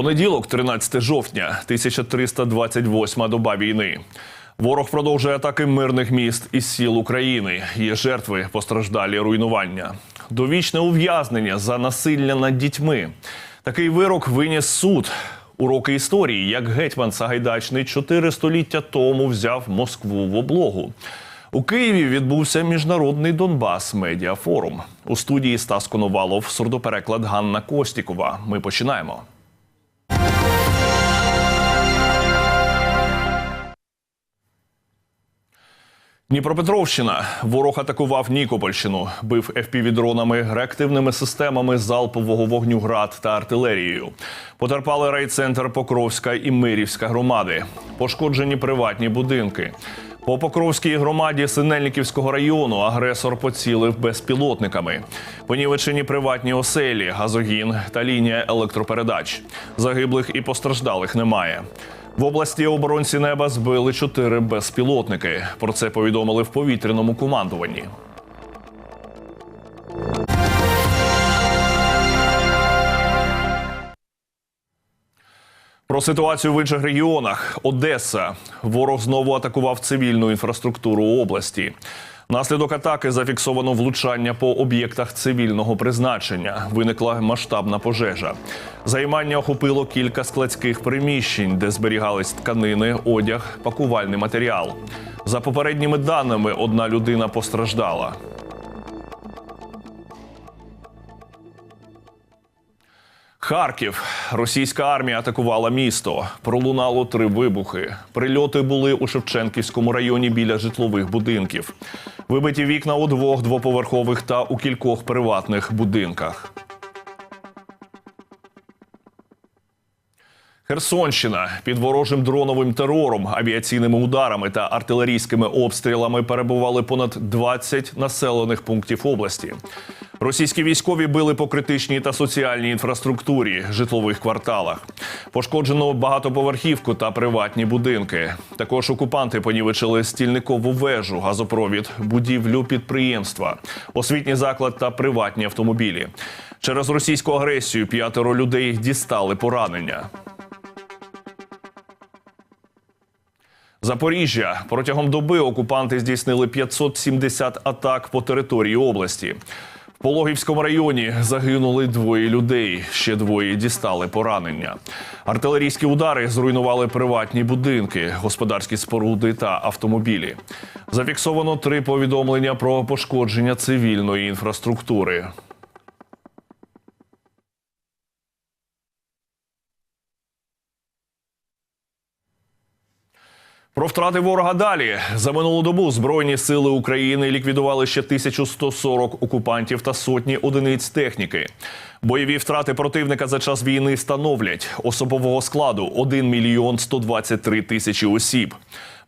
Понеділок, 13 жовтня, 1328 доба війни. Ворог продовжує атаки мирних міст і сіл України. Є жертви, постраждалі руйнування. Довічне ув'язнення за насилля над дітьми. Такий вирок виніс суд. Уроки історії, як гетьман Сагайдачний чотири століття тому взяв Москву в облогу. У Києві відбувся міжнародний Донбас медіафорум. У студії Стас Коновалов, сурдопереклад Ганна Костікова. Ми починаємо. Дніпропетровщина. Ворог атакував Нікопольщину, бив FPV-дронами, реактивними системами залпового вогню град та артилерією. Потерпали райцентр Покровська і Мирівська громади. Пошкоджені приватні будинки. По Покровській громаді Синельниківського району агресор поцілив безпілотниками. Понівечені приватні оселі, газогін та лінія електропередач. Загиблих і постраждалих немає. В області оборонці неба збили чотири безпілотники. Про це повідомили в повітряному командуванні. Про ситуацію в інших регіонах. Одеса. Ворог знову атакував цивільну інфраструктуру області. Наслідок атаки зафіксовано влучання по об'єктах цивільного призначення. Виникла масштабна пожежа. Займання охопило кілька складських приміщень, де зберігались тканини, одяг, пакувальний матеріал. За попередніми даними, одна людина постраждала. Харків. Російська армія атакувала місто. Пролунало три вибухи. Прильоти були у Шевченківському районі біля житлових будинків. Вибиті вікна у двох двоповерхових та у кількох приватних будинках. Херсонщина під ворожим дроновим терором, авіаційними ударами та артилерійськими обстрілами перебували понад 20 населених пунктів області. Російські військові били по критичній та соціальній інфраструктурі, житлових кварталах. Пошкоджено багатоповерхівку та приватні будинки. Також окупанти понівечили стільникову вежу, газопровід, будівлю підприємства, освітній заклад та приватні автомобілі. Через російську агресію п'ятеро людей дістали поранення. Запоріжжя протягом доби окупанти здійснили 570 атак по території області. В Пологівському районі загинули двоє людей. Ще двоє дістали поранення. Артилерійські удари зруйнували приватні будинки, господарські споруди та автомобілі. Зафіксовано три повідомлення про пошкодження цивільної інфраструктури. Про втрати ворога далі за минулу добу збройні сили України ліквідували ще 1140 окупантів та сотні одиниць техніки. Бойові втрати противника за час війни становлять особового складу 1 мільйон 123 тисячі осіб.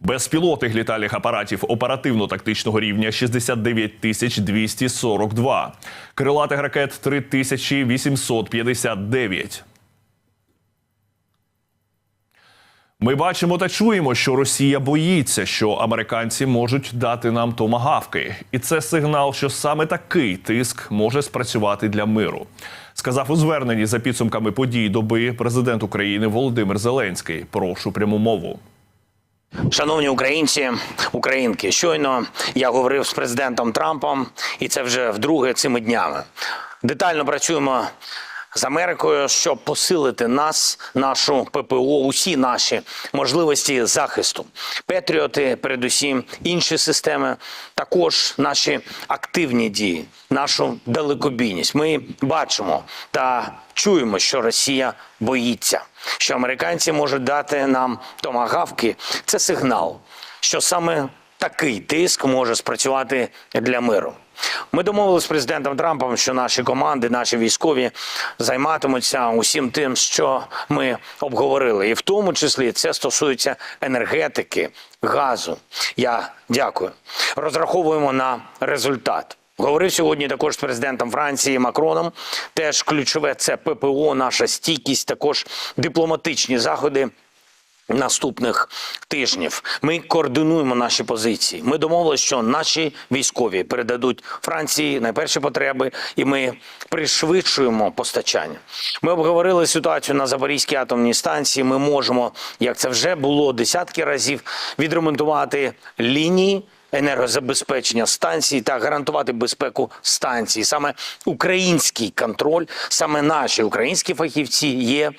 Безпілотних літальних апаратів оперативно-тактичного рівня 69 тисяч 242. Крилатих ракет 3859. Ми бачимо та чуємо, що Росія боїться, що американці можуть дати нам томагавки, і це сигнал, що саме такий тиск може спрацювати для миру. Сказав у зверненні за підсумками подій доби президент України Володимир Зеленський. Прошу пряму мову. Шановні українці, українки, щойно я говорив з президентом Трампом, і це вже вдруге цими днями. Детально працюємо з Америкою, щоб посилити нас, нашу ППО, усі наші можливості захисту. Петріоти, передусім, інші системи, також наші активні дії, нашу далекобійність. Ми бачимо та чуємо, що Росія боїться, що американці можуть дати нам томагавки. Це сигнал, що саме такий тиск може спрацювати для миру. Ми домовилися з президентом Трампом, що наші команди, наші військові займатимуться усім тим, що ми обговорили, і в тому числі це стосується енергетики, газу. Я дякую. Розраховуємо на результат. Говорив сьогодні також з президентом Франції Макроном. Теж ключове це ППО, наша стійкість, також дипломатичні заходи Наступних тижнів ми координуємо наші позиції. Ми домовилися, що наші військові передадуть Франції найперші потреби, і ми пришвидшуємо постачання. Ми обговорили ситуацію на Запорізькій атомній станції. Ми можемо, як це вже було десятки разів, відремонтувати лінії енергозабезпечення станції та гарантувати безпеку станції. Саме український контроль, саме наші українські фахівці є.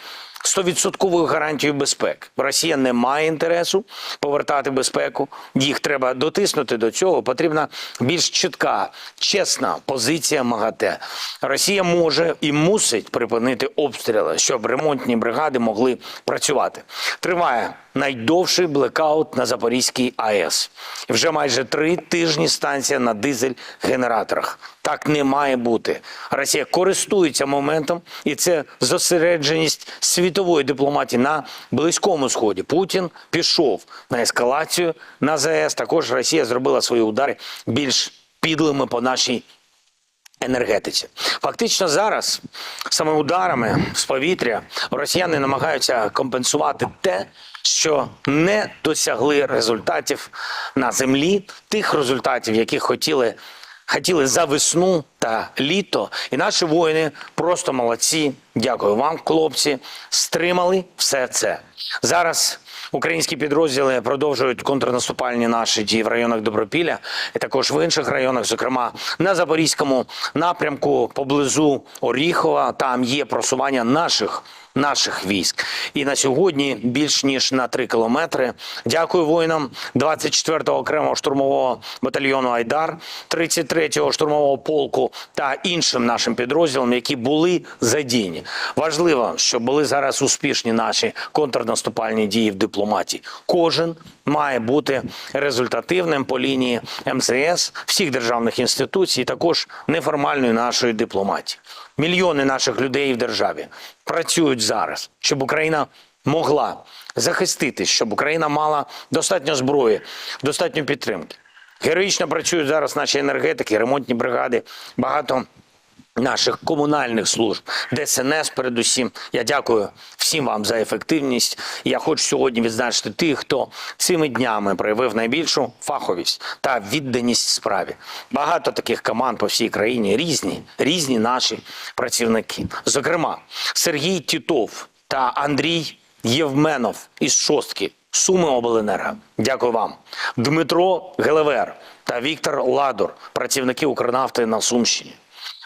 Стовідсотковою гарантією безпеки. Росія не має інтересу повертати безпеку. Їх треба дотиснути до цього. Потрібна більш чітка, чесна позиція МАГАТЕ. Росія може і мусить припинити обстріли, щоб ремонтні бригади могли працювати. Триває найдовший блекаут на Запорізькій АЕС. Вже майже три тижні станція на дизель-генераторах. Так не має бути. Росія користується моментом, і це зосередженість світової дипломатії на близькому сході. Путін пішов на ескалацію на ЗАЕС. Також Росія зробила свої удари більш підлими по нашій енергетиці. Фактично зараз саме ударами з повітря росіяни намагаються компенсувати те, що не досягли результатів на землі, тих результатів, які хотіли. Хотіли за весну та літо, і наші воїни просто молодці. Дякую вам, хлопці. Стримали все це. Зараз українські підрозділи продовжують контрнаступальні наші дії в районах Добропілля і також в інших районах, зокрема на Запорізькому напрямку поблизу Оріхова. Там є просування наших. Наших військ і на сьогодні більш ніж на 3 кілометри. Дякую воїнам 24-го окремого штурмового батальйону Айдар, 33-го штурмового полку та іншим нашим підрозділам, які були задіяні. Важливо, щоб були зараз успішні наші контрнаступальні дії в дипломатії. Кожен має бути результативним по лінії МЗС, всіх державних інституцій, також неформальної нашої дипломатії. Мільйони наших людей в державі працюють зараз, щоб Україна могла захиститись, щоб Україна мала достатньо зброї, достатньо підтримки. Героїчно працюють зараз наші енергетики, ремонтні бригади, багато наших комунальних служб, ДСНС передусім. Я дякую всім вам за ефективність. Я хочу сьогодні відзначити тих, хто цими днями проявив найбільшу фаховість та відданість справі. Багато таких команд по всій країні, різні, різні наші працівники. Зокрема, Сергій Тітов та Андрій Євменов із шостки. Суми Обленерго. Дякую вам. Дмитро Гелевер та Віктор Ладур, працівники Укрнафти на Сумщині.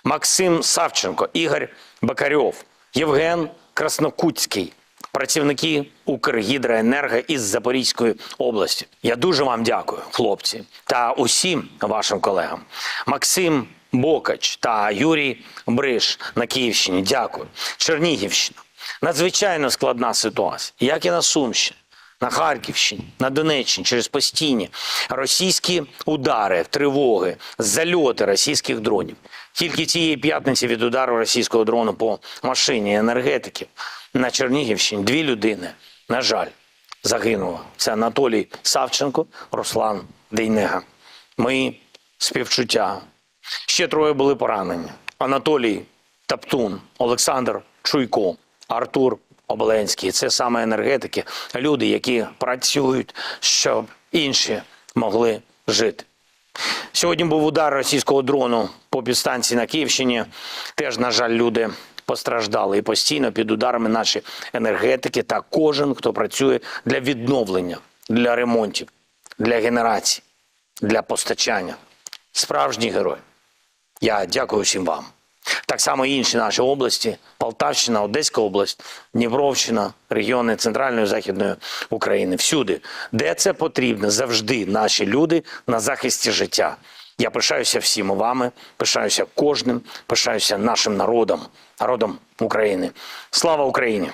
Максим Савченко, Ігор Бакарьов, Євген Краснокутський, працівники Укргідроенерго із Запорізької області. Я дуже вам дякую, хлопці, та усім вашим колегам. Максим Бокач та Юрій Бриш на Київщині. Дякую. Чернігівщина. Надзвичайно складна ситуація, як і на Сумщині на Харківщині, на Донеччині через постійні російські удари, тривоги, зальоти російських дронів. Тільки цієї п'ятниці від удару російського дрону по машині енергетиків на Чернігівщині дві людини, на жаль, загинуло. Це Анатолій Савченко, Руслан Дейнега. Мої співчуття. Ще троє були поранені: Анатолій Таптун, Олександр Чуйко, Артур Оболенський. Це саме енергетики, люди, які працюють, щоб інші могли жити. Сьогодні був удар російського дрону по підстанції на Київщині. Теж, на жаль, люди постраждали і постійно під ударами наші енергетики та кожен, хто працює для відновлення, для ремонтів, для генерації, для постачання. Справжній герой. Я дякую всім вам. Так само і інші наші області: Полтавщина, Одеська область, Дніпровщина, регіони Центральної Західної України. Всюди, де це потрібно, завжди наші люди на захисті життя. Я пишаюся всіма вами, пишаюся кожним, пишаюся нашим народом, народом України. Слава Україні!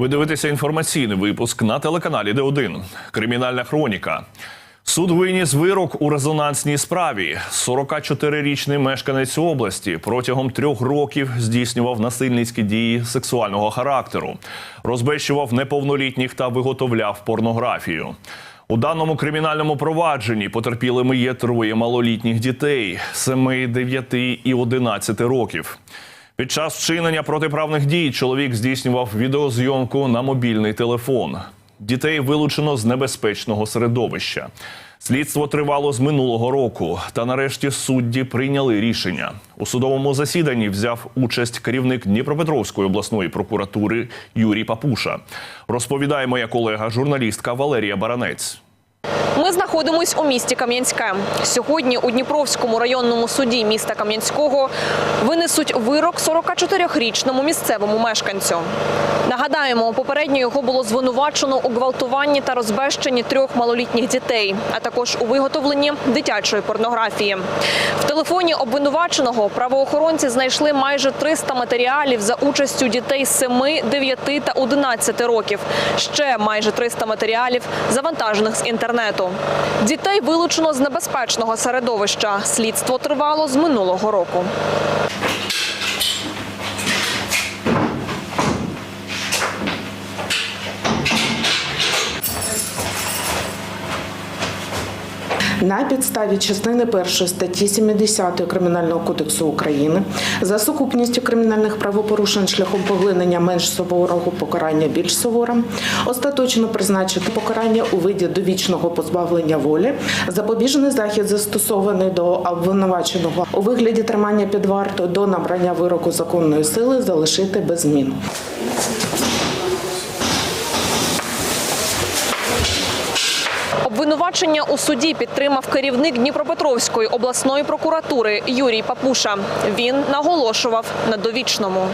Ви дивитеся інформаційний випуск на телеканалі Д1. Кримінальна хроніка. Суд виніс вирок у резонансній справі. 44-річний мешканець області протягом трьох років здійснював насильницькі дії сексуального характеру, розбещував неповнолітніх та виготовляв порнографію. У даному кримінальному провадженні потерпілими є троє малолітніх дітей 7, 9 і 11 років. Під час вчинення протиправних дій чоловік здійснював відеозйомку на мобільний телефон. Дітей вилучено з небезпечного середовища. Слідство тривало з минулого року, та нарешті судді прийняли рішення. У судовому засіданні взяв участь керівник Дніпропетровської обласної прокуратури Юрій Папуша. Розповідає моя колега, журналістка Валерія Баранець. Ми знаходимось у місті Кам'янське. Сьогодні у Дніпровському районному суді міста Кам'янського винесуть вирок 44-річному місцевому мешканцю. Нагадаємо, попередньо його було звинувачено у гвалтуванні та розбещенні трьох малолітніх дітей, а також у виготовленні дитячої порнографії. В телефоні обвинуваченого правоохоронці знайшли майже 300 матеріалів за участю дітей 7, 9 та 11 років. Ще майже 300 матеріалів, завантажених з інтернету. Дітей вилучено з небезпечного середовища. Слідство тривало з минулого року. На підставі частини першої статті 70 Кримінального кодексу України за сукупністю кримінальних правопорушень шляхом поглинення менш суворого покарання більш суворим, остаточно призначити покарання у виді довічного позбавлення волі, запобіжний захід застосований до обвинуваченого у вигляді тримання під вартою до набрання вироку законної сили залишити без змін. Обвинувачення у суді підтримав керівник Дніпропетровської обласної прокуратури Юрій Папуша. Він наголошував на довічному.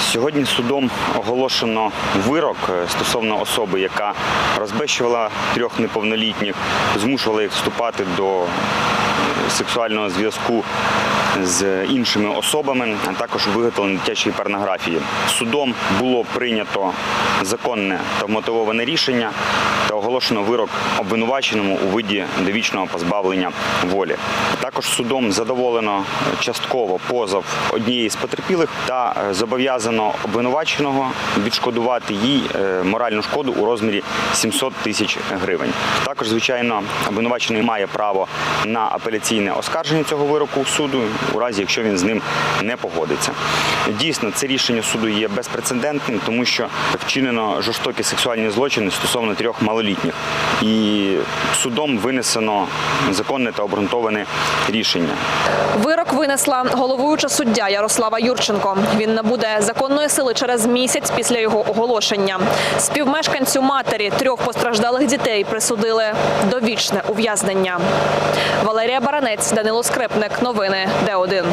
Сьогодні судом оголошено вирок е, стосовно особи, яка розбещувала трьох неповнолітніх, змушувала їх вступати до е, сексуального зв'язку з іншими особами, а також виготовлення дитячої порнографії. Судом було прийнято законне та мотивоване рішення та оголошено вирок обвинуваченому у виді довічного позбавлення волі. Також судом задоволено частково позов однієї з потерпілих та е, зобов'язано обвинуваченого відшкодувати їй е, моральну шкоду у розмірі 700 тисяч гривень. Також, звичайно, обвинувачений має право на апеляційне оскарження цього вироку суду, у разі якщо він з ним не погодиться. Дійсно, це рішення суду є безпрецедентним, тому що вчинено жорстокі сексуальні злочини стосовно трьох малолітніх, і судом винесено законне та обґрунтоване рішення. Вирок винесла головуюча суддя Ярослава Юрченко. Він набуде законної сили через місяць після його оголошення. Співмешканцю матері трьох постраждалих дітей присудили довічне ув'язнення. Валерія Баранець, Данило Скрипник. Новини Д1.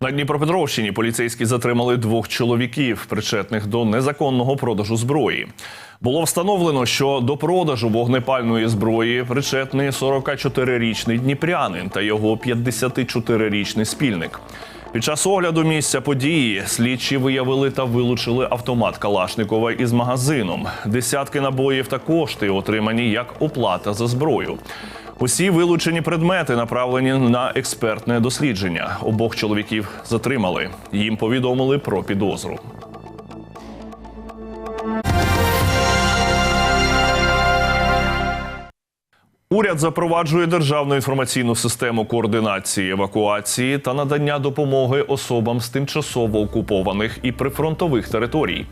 На Дніпропетровщині поліцейські затримали двох чоловіків, причетних до незаконного продажу зброї. Було встановлено, що до продажу вогнепальної зброї причетний 44-річний дніпрянин та його 54-річний спільник. Під час огляду місця події слідчі виявили та вилучили автомат Калашникова із магазином, десятки набоїв та кошти, отримані як оплата за зброю. Усі вилучені предмети направлені на експертне дослідження. Обох чоловіків затримали. Їм повідомили про підозру. Уряд запроваджує державну інформаційну систему координації евакуації та надання допомоги особам з тимчасово окупованих і прифронтових територій.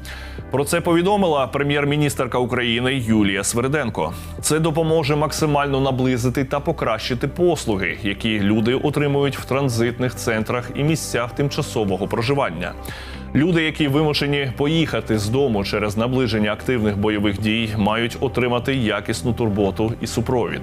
Про це повідомила прем'єр-міністерка України Юлія Сверденко. Це допоможе максимально наблизити та покращити послуги, які люди отримують в транзитних центрах і місцях тимчасового проживання. Люди, які вимушені поїхати з дому через наближення активних бойових дій, мають отримати якісну турботу і супровід.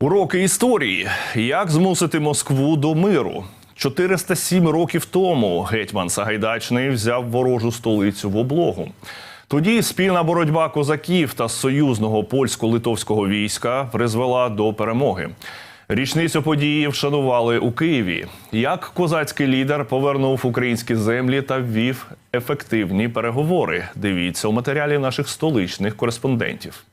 Уроки історії. Як змусити Москву до миру? 407 років тому гетьман Сагайдачний взяв ворожу столицю в облогу. Тоді спільна боротьба козаків та союзного польсько-литовського війська призвела до перемоги. Річницю події вшанували у Києві. Як козацький лідер повернув українські землі та ввів ефективні переговори. Дивіться у матеріалі наших столичних кореспондентів.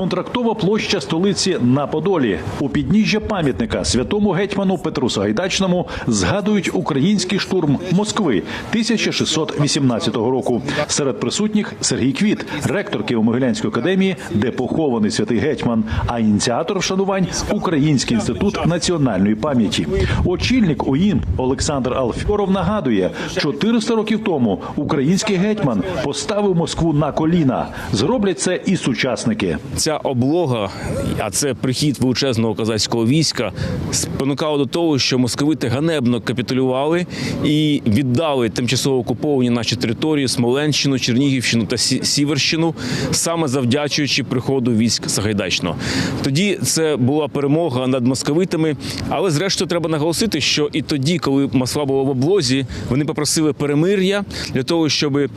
Контрактова площа столиці на Подолі. У підніжжя пам'ятника святому гетьману Петру Сагайдачному згадують український штурм Москви 1618 року. Серед присутніх Сергій Квіт, ректор Києво-Могилянської академії, де похований святий гетьман, а ініціатор вшанувань Український інститут національної пам'яті. Очільник УІН Олександр Алфьоров нагадує, 400 років тому український гетьман поставив Москву на коліна. Зроблять це і сучасники. Ця облога, а це прихід величезного козацького війська, спонукало до того, що московити ганебно капітулювали і віддали тимчасово окуповані наші території Смоленщину, Чернігівщину та Сі- Сіверщину, саме завдячуючи приходу військ Сагайдачного. Тоді це була перемога над московитами, але зрештою треба наголосити, що і тоді, коли Москва була в облозі, вони попросили перемир'я для того, щоб е,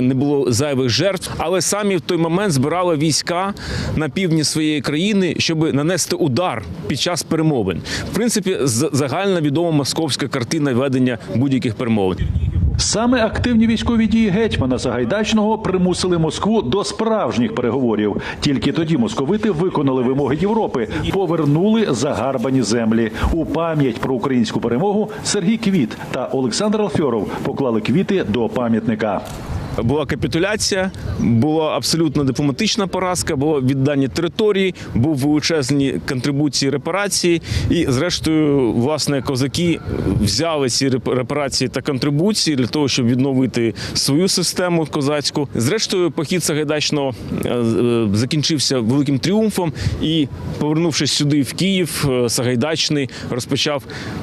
не було зайвих жертв. Але самі в той момент збирали війська на півдні своєї країни, щоб нанести удар під час перемовин. В принципі, загальна відома московська картина ведення будь-яких перемовин. Саме активні військові дії гетьмана Сагайдачного примусили Москву до справжніх переговорів. Тільки тоді московити виконали вимоги Європи, повернули загарбані землі. У пам'ять про українську перемогу Сергій Квіт та Олександр Алфьоров поклали квіти до пам'ятника. Була капітуляція, була абсолютно дипломатична поразка, було віддання території, був величезні контрибуції репарації. І, зрештою, власне, козаки взяли ці реп- репарації та контрибуції для того, щоб відновити свою систему козацьку. Зрештою, похід Сагайдачного е, закінчився великим тріумфом. І, повернувшись сюди, в Київ, е, Сагайдачний розпочав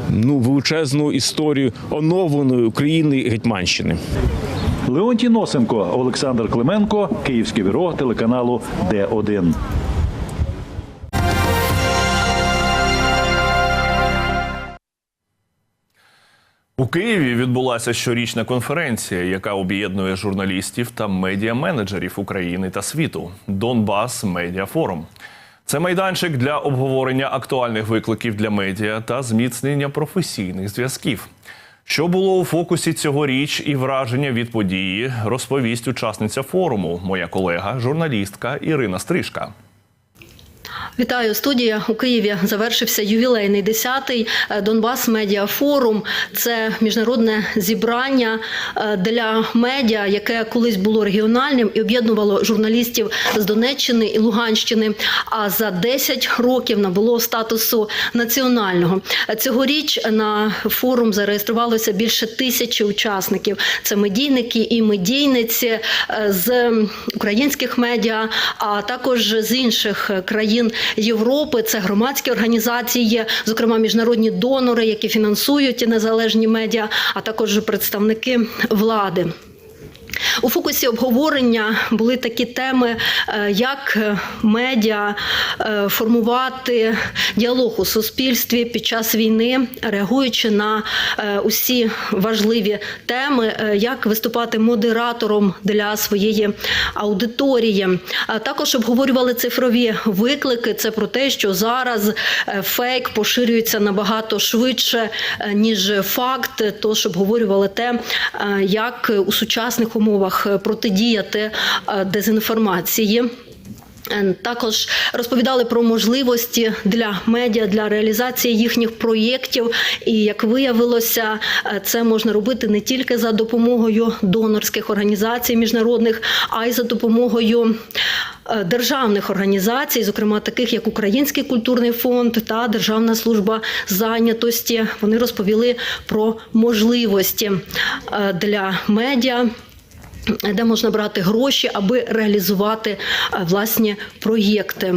ну величезну історію оновленої України Гетьманщини. Леонтій Носенко, Олександр Клименко, Київське бюро телеканалу Д1. У Києві відбулася щорічна конференція, яка об'єднує журналістів та медіаменеджерів України та світу Донбас Медіа Форум. Це майданчик для обговорення актуальних викликів для медіа та зміцнення професійних зв'язків. Що було у фокусі цьогоріч і враження від події, розповість учасниця форуму, моя колега, журналістка Ірина Стрижка. Вітаю студія у Києві. Завершився ювілейний 10-й Донбас Медіа Форум. Це міжнародне зібрання е, для медіа, яке колись було регіональним і об'єднувало журналістів з Донеччини і Луганщини. А за 10 років набуло статусу національного. Цьогоріч на форум зареєструвалося більше тисячі учасників. Це медійники і медійниці е, з українських медіа, а також з інших країн Європи. Це громадські організації, зокрема міжнародні донори, які фінансують незалежні медіа, а також представники влади. У фокусі обговорення були такі теми, е, як медіа е, формувати діалог у суспільстві під час війни, реагуючи на е, усі важливі теми, е, як виступати модератором для своєї аудиторії. Також обговорювали цифрові виклики. Це про те, що зараз е, фейк поширюється набагато швидше, е, ніж факт. Тож обговорювали те, е, як у сучасних умовах протидіяти е, дезінформації. Е, Також розповідали про можливості для медіа для реалізації їхніх проєктів. І як виявилося, е, це можна робити не тільки за допомогою донорських організацій міжнародних, а й за допомогою. е, Державних організацій, зокрема таких як Український культурний фонд та Державна служба зайнятості, вони розповіли про можливості е, для медіа де можна брати гроші, аби реалізувати е, власні проєкти.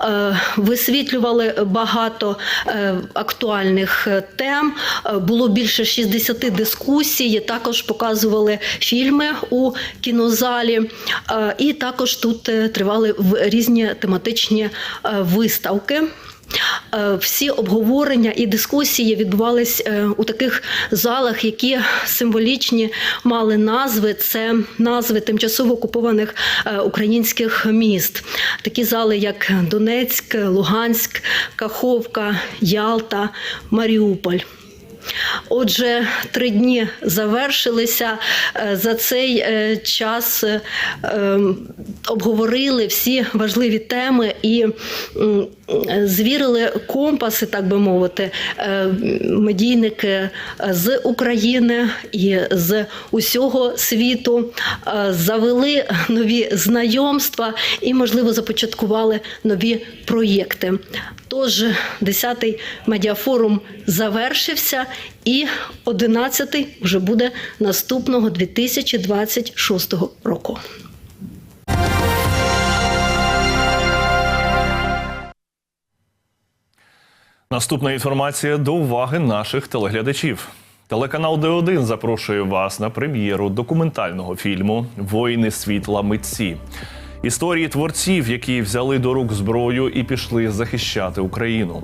Е, Висвітлювали багато е, актуальних тем. Було більше 60 дискусій. Також показували фільми у кінозалі, і також тут тривали різні тематичні виставки. Е, Всі обговорення і дискусії відбувались е, у таких залах, які символічні мали назви. Це назви тимчасово окупованих е, українських міст. Такі зали, як Донецьк, Луганськ, Каховка, Ялта, Маріуполь. Отже, три дні завершилися. За цей час ем, обговорили всі важливі теми і звірили компаси, так би мовити, е, медійники з України і з усього світу, е, завели нові знайомства і, можливо, започаткували нові проєкти. Тож 10-й медіафорум завершився, і 11-й вже буде наступного 2026 року. Наступна інформація до уваги наших телеглядачів. Телеканал Д1 запрошує вас на прем'єру документального фільму Воїни світла митці. Історії творців, які взяли до рук зброю і пішли захищати Україну.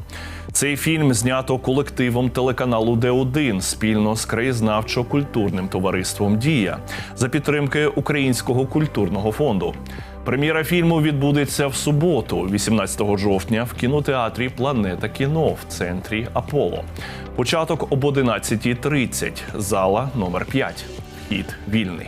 Цей фільм знято колективом телеканалу Д1 спільно з краєзнавчо-культурним товариством Дія за підтримки Українського культурного фонду. Прем'єра фільму відбудеться в суботу, 18 жовтня, в кінотеатрі Планета кіно в центрі Аполло. Початок об 11.30. Зала номер 5. Вхід вільний.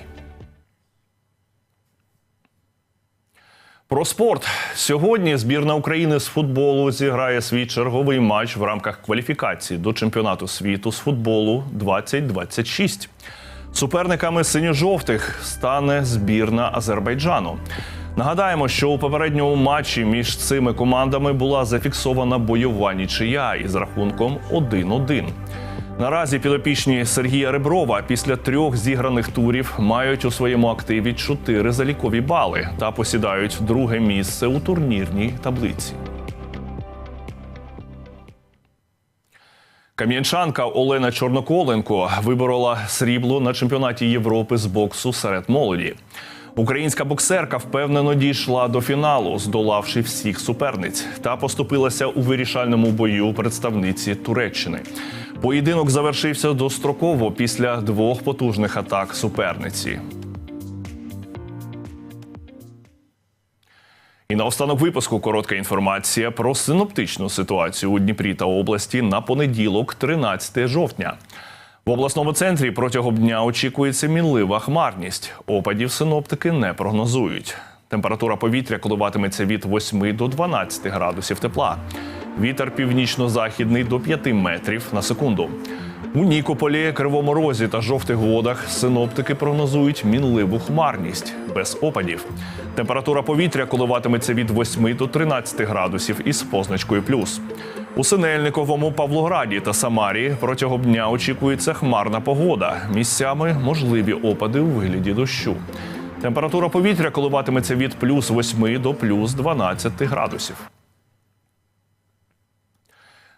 Про спорт сьогодні збірна України з футболу зіграє свій черговий матч в рамках кваліфікації до чемпіонату світу з футболу 2026. Суперниками синьо-жовтих стане збірна Азербайджану. Нагадаємо, що у попередньому матчі між цими командами була зафіксована бойова нічия із рахунком 1-1. Наразі підопічні Сергія Реброва після трьох зіграних турів мають у своєму активі чотири залікові бали та посідають друге місце у турнірній таблиці. Кам'янчанка Олена Чорноколенко виборола срібло на чемпіонаті Європи з боксу серед молоді. Українська боксерка впевнено дійшла до фіналу, здолавши всіх суперниць, та поступилася у вирішальному бою представниці Туреччини. Поєдинок завершився достроково після двох потужних атак суперниці. І на останок випуску коротка інформація про синоптичну ситуацію у Дніпрі та області на понеділок, 13 жовтня. В обласному центрі протягом дня очікується мінлива хмарність. Опадів синоптики не прогнозують. Температура повітря коливатиметься від 8 до 12 градусів тепла. Вітер північно-західний до 5 метрів на секунду. У Нікополі, Кривому Розі та жовтих водах синоптики прогнозують мінливу хмарність без опадів. Температура повітря коливатиметься від 8 до 13 градусів із позначкою плюс. У Синельниковому, Павлограді та Самарі протягом дня очікується хмарна погода. Місцями можливі опади у вигляді дощу. Температура повітря коливатиметься від плюс 8 до плюс 12 градусів.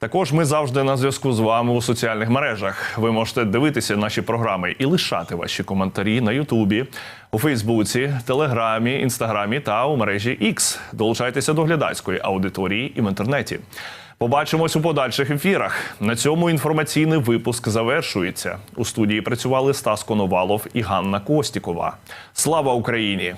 Також ми завжди на зв'язку з вами у соціальних мережах. Ви можете дивитися наші програми і лишати ваші коментарі на Ютубі, у Фейсбуці, Телеграмі, Інстаграмі та у мережі X. Долучайтеся до глядацької аудиторії і в інтернеті. Побачимось у подальших ефірах. На цьому інформаційний випуск завершується. У студії працювали Стас Коновалов і Ганна Костікова. Слава Україні!